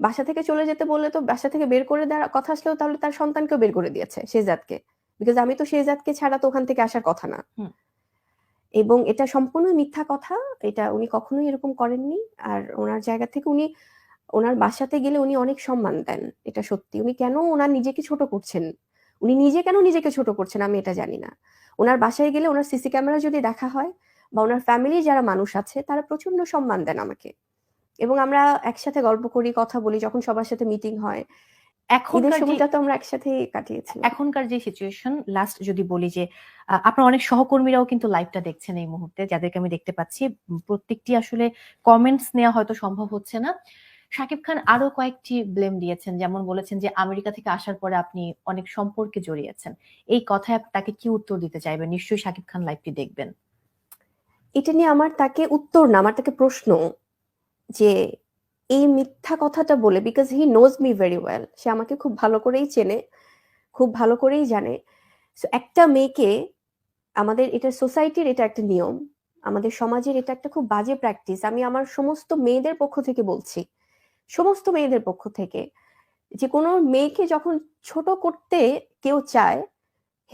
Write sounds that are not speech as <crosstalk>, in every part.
বাসা থেকে চলে যেতে বললে তো বাসা থেকে বের করে দেওয়ার কথা আসলেও তাহলে তার সন্তানকেও বের করে দিয়েছে শেহজাদকে বিকজ আমি তো শেহজাদকে ছাড়া তো ওখান থেকে আসার কথা না। এবং এটা সম্পূর্ণ মিথ্যা কথা। এটা উনি কখনোই এরকম করেননি। আর ওনার জায়গা থেকে উনি ওনার বাসাতে গেলে উনি অনেক সম্মান দেন। এটা সত্যি। উনি কেন ওনার নিজেকে ছোট করছেন? উনি নিজে কেন নিজেকে ছোট করছেন? আমি এটা জানি না। ওনার বাসায় গেলে ওনার সিসি ক্যামেরা যদি দেখা হয় বা ওনার ফ্যামিলি যারা মানুষ আছে তারা প্রচণ্ড সম্মান দেন আমাকে। এবং আমরা একসাথে গল্প করি কথা বলি যখন সবার সাথে মিটিং হয়। এখনকার সময়টা তো আমরা একসাথে কাটিয়েছি এখনকার যে সিচুয়েশন লাস্ট যদি বলি যে আপনার অনেক সহকর্মীরাও কিন্তু লাইভটা দেখছেন এই মুহূর্তে যাদেরকে আমি দেখতে পাচ্ছি। প্রত্যেকটি আসলে কমেন্টস নেওয়া হয়তো সম্ভব হচ্ছে না। শাকিব খান আরও কয়েকটি ব্লেম দিয়েছেন। যেমন বলেছেন যে আমেরিকা থেকে আসার পরে আপনি অনেক সম্পর্কে জড়িয়েছেন। এই কথায় তাকে কি উত্তর দিতে চাইবেন? নিশ্চয়ই শাকিব খান লাইভটি দেখবেন। এটা নিয়ে আমার তাকে উত্তর না আমার তাকে প্রশ্ন। যে এই মিথ্যা কথাটা বলে because he knows me very well সে আমাকে খুব ভালো করেই চেনে খুব ভালো করেই জানে। So, একটা মেয়েকে আমাদের এটা সোসাইটির এটা একটা নিয়ম আমাদের সমাজের এটা একটা খুব বাজে প্র্যাকটিস আমি আমার সমস্ত মেয়েদের পক্ষ থেকে বলছি সমস্ত মেয়েদের পক্ষ থেকে যে কোনো মেয়েকে যখন ছোট করতে কেউ চায়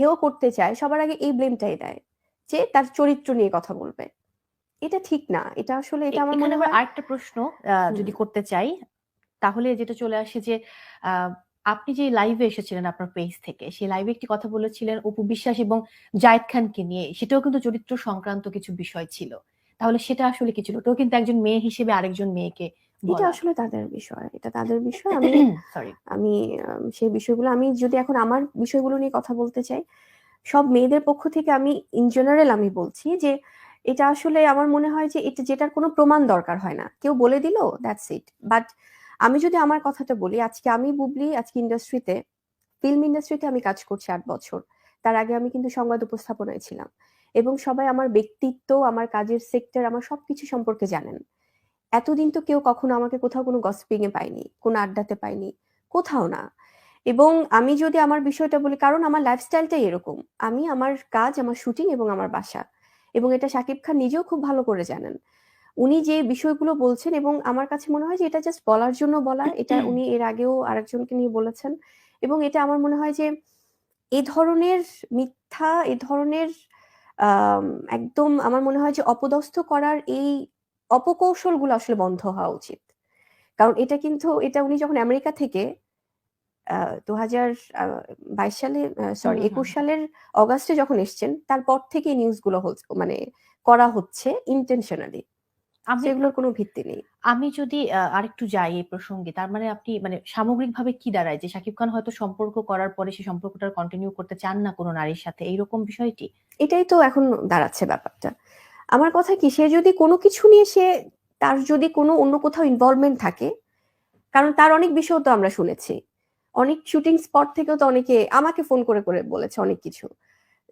হেও করতে চায় সবার আগে এই ব্লেমটাই দেয় যে তার চরিত্র নিয়ে কথা বলবে। এটা ঠিক না। এটা আসলে এটা আমার মনে হয় আরেকটা প্রশ্ন যদি করতে চাই তাহলে যেটা চলে আসে যে আহ, আপনি যে লাইভে এসেছিলেন আপনার পেজ থেকে সেই লাইভে একটি কথা বলেছিলেন অপু বিশ্বাস এবং জায়েদ খানকে নিয়ে। সেটাও কিন্তু চরিত্র সংক্রান্ত কিছু বিষয় ছিল। তাহলে সেটা আসলে কি ছিল? ওটাও কিন্তু একজন মেয়ে হিসেবে আরেকজন মেয়েকে এটা আসলে তাদের বিষয়। এটা তাদের বিষয়। আমি <coughs> সরি আমি সেই বিষয়গুলো আমি যদি এখন আমার বিষয়গুলো নিয়ে কথা বলতে চাই সব মেয়েদের পক্ষ থেকে আমি ইন জেনারেল আমি বলছি যে এটা আসলে আমার মনে হয় যে এটা যেটার কোনো প্রমাণ দরকার হয় না। কেউ বলে দিল দ্যাটস ইট বাট আমি যদি আমার কথাটা বলি, আজকে আমি বুবলি, আজকে ইন্ডাস্ট্রিতে, ফিল্ম ইন্ডাস্ট্রিতে আমি কাজ করছি আট বছর। তার আগে আমি কিন্তু সংবাদ উপস্থাপনায় ছিলাম। এবং সবাই আমার ব্যক্তিত্ব, আমার কাজের সেক্টর আমার সবকিছু সম্পর্কে জানেন। এতদিন তো কেউ কখনো আমাকে কোথাও কোনো গসিপিং এ পাইনি কোনো আড্ডাতে পাইনি কোথাও না। এবং আমি যদি আমার বিষয়টা বলি, কারণ আমার লাইফস্টাইলটাই এরকম। আমি, আমার কাজ, আমার শুটিং এবং আমার বাসা। এবং এটা শাকিব খান নিজেও খুব ভালো করে জানেন। উনি যে বিষয়গুলো বলছেন এবং আমার কাছে মনে হয় যে এটা জাস্ট বলার জন্য বলা <coughs> এটা উনি এর আগেও আরেকজনকে নিয়ে বলেছেন এবং এটা আমার মনে হয় যে এ ধরনের মিথ্যা এ ধরনের একদম আমার মনে হয় যে অপদস্থ করার এই অপকৌশলগুলো আসলে বন্ধ হওয়া উচিত। কারণ এটা কিন্তু এটা উনি যখন আমেরিকা থেকে দু হাজার বাইশ সালে সরি একুশ সালের অগাস্টে যখন এসছেন তারপর থেকে নিউজগুলো মানে করা হচ্ছে ইন্টেনশনালি আমি সেগুলোর কোনো ভিত্তি নেই। আমি যদি আরেকটু যাই এই প্রসঙ্গে তার মানে আপনি মানে সামগ্রিকভাবে কি দাঁড়ায়? যে শাকিব খান হয়তো সম্পর্ক করার পরে সেই সম্পর্কটা কন্টিনিউ করতে চান না কোনো নারীর সাথে এইরকম বিষয়টি? এটাই তো এখন দাঁড়াচ্ছে ব্যাপারটা। আমার কথা কি সে যদি কোনো কিছু নিয়ে সে তার যদি কোনো অন্য কোথাও ইনভলভমেন্ট থাকে কারণ তার অনেক বিষয় তো আমরা শুনেছি। অনেক শুটিং স্পট থেকেও তো অনেকে আমাকে ফোন করে করে বলেছে অনেক কিছু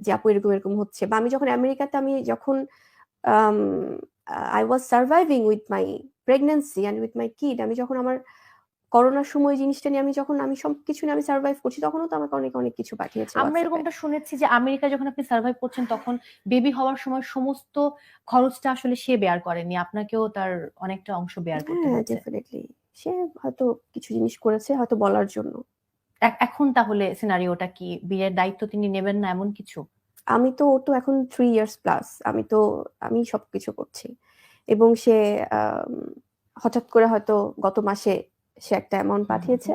যে আপু এরকম এরকম হচ্ছে। বা আমি যখন আমেরিকাতে আমি যখন I was surviving with my pregnancy and with my kid আমি যখন আমার করোনার সময় জিনিসটা নিয়ে আমি যখন আমি সব কিছু নিয়ে আমি সার্ভাইভ করছি তখনও তো আমাকে অনেক অনেক কিছু পাঠিয়েছে আমরা। এরকমটা শুনেছি যে আমেরিকা যখন আপনি সার্ভাইভ করছেন তখন বেবি হওয়ার সময় সমস্ত খরচটা আসলে সে বেয়ার করেনি। আপনাকেও তার অনেকটা অংশ বেয়ার করতে হ্যাঁ হয়েছে ডেফিনেটলি সে হয়তো কিছু জিনিস করেছে হয়তো বলার জন্য। এখন তাহলে সিনারিওটা কি? বিয়ের দায়িত্ব তিনি নেবেন না এমন কিছু? আমি তো ও তো এখন থ্রি ইয়ার্স প্লাস আমি তো আমি সবকিছু করছি। এবং সে হঠাৎ করে হয়তো গত মাসে সে একটা অ্যামাউন্ট পাঠিয়েছে।